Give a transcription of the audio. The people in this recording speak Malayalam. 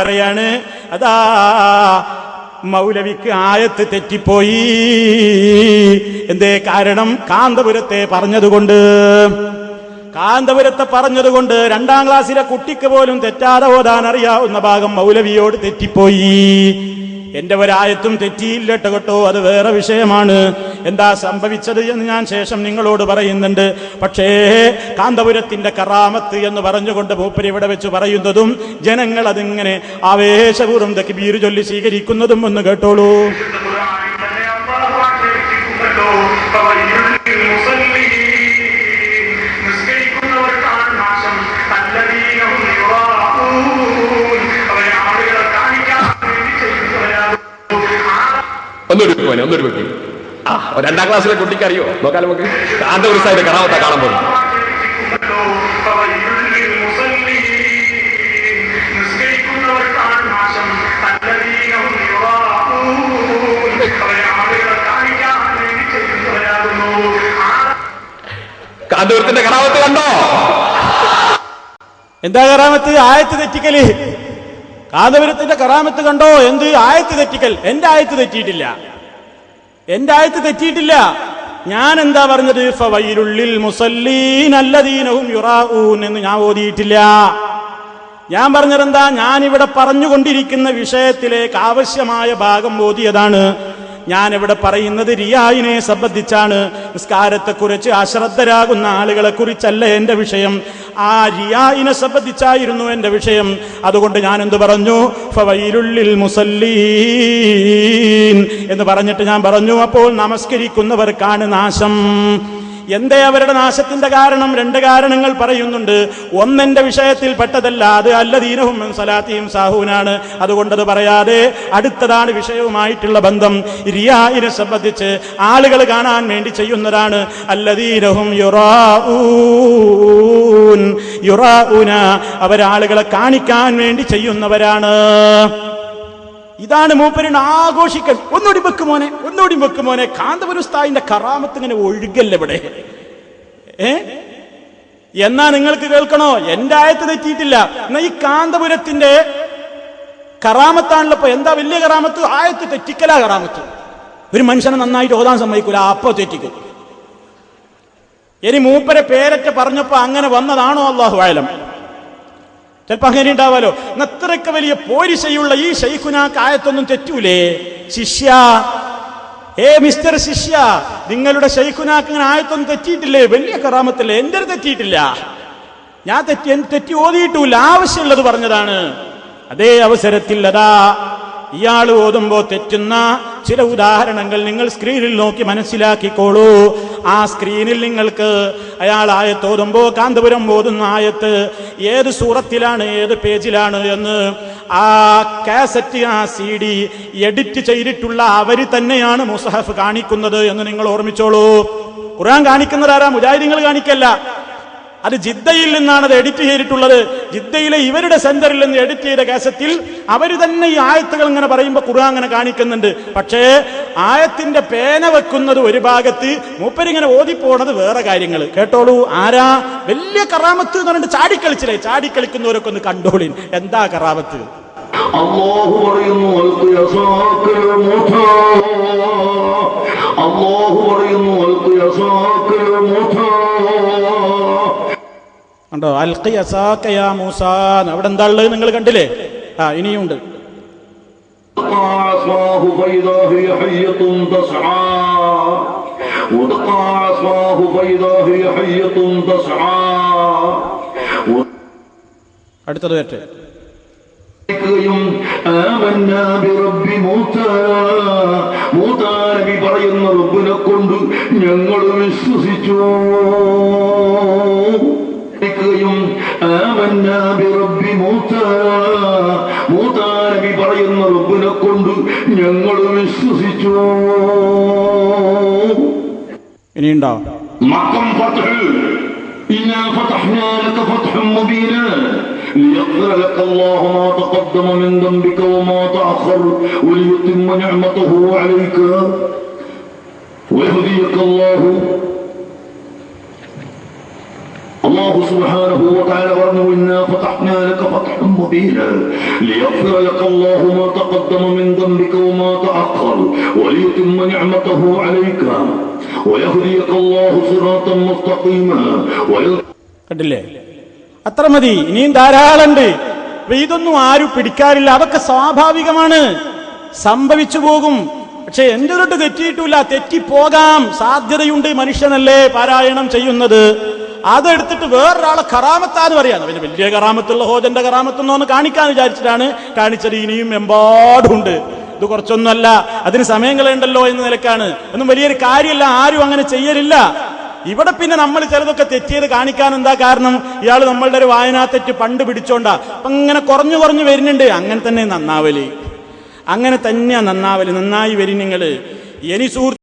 പറയാണ് അതാ മൗലവിക്ക് ആയത്ത് തെറ്റിപ്പോയി. എന്തേ കാരണം? കാന്തപുരത്തെ പറഞ്ഞതുകൊണ്ട്. കാന്തപുരത്തെ പറഞ്ഞതുകൊണ്ട് രണ്ടാം ക്ലാസ്സിലെ കുട്ടിക്ക് പോലും തെറ്റാതെ ഓതാൻ അറിയാവുന്ന ഭാഗം മൗലവിയോട് തെറ്റിപ്പോയി. എന്റെ ഒരായത്തും തെറ്റിയില്ല കേട്ടോ അത് വേറെ വിഷയമാണ് എന്താ സംഭവിച്ചത് എന്ന് ഞാൻ ശേഷം നിങ്ങളോട് പറയുന്നുണ്ട് പക്ഷേ കാന്തപുരത്തിന്റെ കറാമത്ത് എന്ന് പറഞ്ഞുകൊണ്ട് മൂപ്പര് ഇവിടെ വെച്ച് പറയുന്നതും ജനങ്ങൾ അതിങ്ങനെ ആവേശപൂർവം തക്ബീർ ചൊല്ലി സ്വീകരിക്കുന്നതും ഒന്ന് കേട്ടോളൂ ഒന്നൊരു പോനെ ഒന്നൊരു പോയി ആ ഒരു രണ്ടാം ക്ലാസ്സിലെ കുട്ടിക്ക് അറിയോ? നോക്കാൻ നമുക്ക്. കാന്തപുരസായിട്ട് കറാമത്ത കാണാൻ പോകും ആക്ഷേപിച്ചിട്ടുണ്ടല്ലോ ഫവൈലുൽ മുസല്ലീൻ നിസ്കരിക്കുന്നവർക്കാണ് നാശം അല്ലദീന ഹും യുറാഊൻ അവരെ ആളുകളെ കാണിക്കാൻ വേണ്ടി ചെയ്യുന്നവരാകുന്നു ആ കാന്തപുരത്തിന്റെ കറാമത്ത് കണ്ടോ? എന്താ കറാമത്ത് ആയത്ത് തെറ്റിക്കൽ. കാന്തപുരത്തിന്റെ കറാമത്ത് കണ്ടോ? എന്ത്? ആയത്ത് തെറ്റിക്കൽ. എന്റെ ആയത്ത് തെറ്റിയിട്ടില്ല. എന്റെ ആയത്ത് തെറ്റിയിട്ടില്ല. ഞാൻ എന്താ പറഞ്ഞത്? ഫവൈലുള്ളിൽ മുസല്ലീൻ അല്ലദീനവും യുറാഊൻ എന്ന് ഞാൻ ഓതിയിട്ടില്ല. ഞാൻ പറഞ്ഞതെന്താ? ഞാൻ ഇവിടെ പറഞ്ഞുകൊണ്ടിരിക്കുന്ന വിഷയത്തിലേക്ക് ആവശ്യമായ ഭാഗം ഓതിയതാണ്. ഞാൻ ഇവിടെ പറയുന്നത് റിയായിനെ സംബന്ധിച്ചാണ്. നിസ്കാരത്തെക്കുറിച്ച് അശ്രദ്ധരാകുന്ന ആളുകളെ കുറിച്ചല്ല എന്റെ വിഷയം. ആ റിയായിനെ സംബന്ധിച്ചായിരുന്നു എന്റെ വിഷയം. അതുകൊണ്ട് ഞാൻ എന്ത് പറഞ്ഞു? ഫവൈലുള്ളിൽ മുസല്ലീൻ എന്ന് പറഞ്ഞിട്ട് ഞാൻ പറഞ്ഞു അപ്പോൾ നമസ്കരിക്കുന്നവർക്കാണ് നാശം. എന്തേ അവരുടെ നാശത്തിന്റെ കാരണം? രണ്ട് കാരണങ്ങൾ പറയുന്നുണ്ട്. ഒന്നെന്റെ വിഷയത്തിൽ പെട്ടതല്ല അത് അല്ല ദീനവും സലാത്തിയും സാഹുവിനാണ് അതുകൊണ്ടത് പറയാതെ അടുത്തതാണ് വിഷയവുമായിട്ടുള്ള ബന്ധം. റിയായിനെ സംബന്ധിച്ച് ആളുകൾ കാണാൻ വേണ്ടി ചെയ്യുന്നതാണ് അല്ലദീനഹും യുറാഊൻ. യുറാഊന അവരാളുകളെ കാണിക്കാൻ വേണ്ടി ചെയ്യുന്നവരാണ്. ഇതാണ് മൂപ്പരിന് ആഘോഷിക്കൽ. ഒന്നുകൂടി വെക്ക് മോനെ ഒന്നുകൂടി വെക്ക് മോനെ. കാന്തപുരസ്താവിന്റെ കറാമത്ത് ഇങ്ങനെ ഒഴുകല്ല ഇവിടെ? ഏ? എന്നാ നിങ്ങൾക്ക് കേൾക്കണോ? എന്റെ ആയത്ത് തെറ്റിയിട്ടില്ല. എന്നാ ഈ കാന്തപുരത്തിന്റെ കറാമത്താണല്ലോ. എന്താ വലിയ കറാമത്ത്? ആയത്ത് തെറ്റിക്കലാ കറാമത്ത്. ഒരു മനുഷ്യനെ നന്നായിട്ട് ഓതാൻ സമ്മതിക്കൂല അപ്പൊ തെറ്റിക്കും. ഇനി മൂപ്പരെ പേരറ്റ് പറഞ്ഞപ്പോ അങ്ങനെ വന്നതാണോ? അള്ളാഹു ആയാലും ചിലപ്പോ അങ്ങനെ ഉണ്ടാവാലോ? അത്രയ്ക്ക് വലിയ പോരിശയുള്ള ഈ ഷെയ്ഖുനാക്ക് ആയത്തൊന്നും തെറ്റൂലേ? ശിഷ്യ. ഏ മിസ്റ്റർ ശിഷ്യ നിങ്ങളുടെ ഷെയ്ഖുനാക്ക് ഇങ്ങനെ ആയത്തൊന്നും തെറ്റിയിട്ടില്ലേ? വലിയ കറാമത്തില്ലേ? എന്റെ തെറ്റിയിട്ടില്ല? ഞാൻ തെറ്റി എന്ത് തെറ്റി ഓതിയിട്ടില്ല. ആവശ്യമുള്ളത് പറഞ്ഞതാണ്. അതേ അവസരത്തിൽ അതാ ഇയാൾ ഓതുമ്പോ തെറ്റുന്ന ചില ഉദാഹരണങ്ങൾ നിങ്ങൾ സ്ക്രീനിൽ നോക്കി മനസ്സിലാക്കിക്കോളൂ. ആ സ്ക്രീനിൽ നിങ്ങൾക്ക് അയാൾ ആയത്ത് കാന്തപുരം ഓതുന്ന ആയത്ത് ഏത് സൂറത്തിലാണ് ഏത് പേജിലാണ് എന്ന് ആ കാസറ്റ് ആ സി ഡി എഡിറ്റ് ചെയ്തിട്ടുള്ള അവർ തന്നെയാണ് മുസഹഫ് കാണിക്കുന്നത് എന്ന് നിങ്ങൾ ഓർമ്മിച്ചോളൂ. ഖുർആൻ കാണിക്കുന്നതാരാ? മുജാഹിദീങ്ങൾ കാണിക്കല്ല. അത് ജിദ്ദയിൽ നിന്നാണ് അത് എഡിറ്റ് ചെയ്തിട്ടുള്ളത്. ജിദ്ദയിലെ ഇവരുടെ സെന്ററിൽ നിന്ന് എഡിറ്റ് ചെയ്ത കാസറ്റിൽ അവർ തന്നെ ഈ ആയത്തുകൾ ഇങ്ങനെ പറയുമ്പോൾ ഖുർആൻ അങ്ങനെ കാണിക്കുന്നുണ്ട്. പക്ഷേ ആയത്തിന്റെ പേന വെക്കുന്നത് ഒരു ഭാഗത്ത് മൂപ്പരിങ്ങനെ ഓതിപ്പോണത് വേറെ കാര്യങ്ങൾ. കേട്ടോളൂ ആരാ? വലിയ കറാമത്ത് എന്ന് പറഞ്ഞിട്ട് ചാടിക്കളിച്ചില്ലേ? ചാടിക്കളിക്കുന്നവരൊക്കെ ഒന്ന് കണ്ടോളിൻ. എന്താ കറാമത്ത്? അള്ളാഹു പറയുന്നു അള്ളാഹു പറയുന്നു കണ്ടോ അൽക്കിയ മൂസാൻ അവിടെ എന്താ ഉള്ളത് നിങ്ങൾ കണ്ടില്ലേ? ആ ഇനിയുണ്ട് അടുത്തത് വേറെ പറയുന്ന റബ്ബിനെ കൊണ്ട് ഞങ്ങൾ വിശ്വസിച്ചു വിശ്വസിച്ചു ഇനിയുണ്ടോ مقام فتح إنا فتحنا لك فتحا مبينا ليغفر لك الله ما تقدم من ذنبك وما تأخر وليتم نعمته عليك ويهديك الله അള്ളാഹു സുബ്ഹാനഹു വതആല പറഞ്ഞു ഇന്നാ ഫതഹ്നാ ലക ഫത്ഹൻ മുബീന مبينا ليغفر لك الله ما تقدم من ذنبك وما تأخر وليتم نعمته عليك ويهديك الله صراطا مستقيما ويغفر കണ്ടില്ലേ അത്ര മതി ഇനിയും ധാരാളമുണ്ട് അപ്പൊ ഇതൊന്നും ആരും പിടിക്കാറില്ല അതൊക്കെ സ്വാഭാവികമാണ് സംഭവിച്ചു പോകും പക്ഷെ എന്റെ തൊട്ട് തെറ്റിയിട്ടില്ല തെറ്റിപ്പോകാം സാധ്യതയുണ്ട് മനുഷ്യനല്ലേ പാരായണം ചെയ്യുന്നത് അതെടുത്തിട്ട് വേറൊരാളെ കറാമത്താന്ന് പറയാം പിന്നെ വലിയ കറാമത്തുള്ള ഹോജന്റെ കറാമത്തെന്നോ കാണിക്കാൻ വിചാരിച്ചിട്ടാണ് കാണിച്ചത്. ഇനിയും എമ്പാടുണ്ട്. ഇത് കുറച്ചൊന്നുമല്ല. അതിന് സമയം എന്ന നിലക്കാണ്. ഒന്നും വലിയൊരു കാര്യമല്ല. ആരും അങ്ങനെ ചെയ്യലില്ല. ഇവിടെ പിന്നെ നമ്മൾ ചിലതൊക്കെ തെറ്റിയത് കാണിക്കാൻ എന്താ കാരണം? ഇയാൾ നമ്മളുടെ ഒരു വായനാ തെറ്റ് പണ്ട് പിടിച്ചോണ്ടാ. അപ്പൊ ഇങ്ങനെ കുറഞ്ഞു കുറഞ്ഞു വരുന്നുണ്ട്. അങ്ങനെ തന്നെ നന്നാവൽ. അങ്ങനെ തന്നെയാ നന്നാവൽ. നന്നായി വരും നിങ്ങൾ. ഇനി സുഹൃത്ത്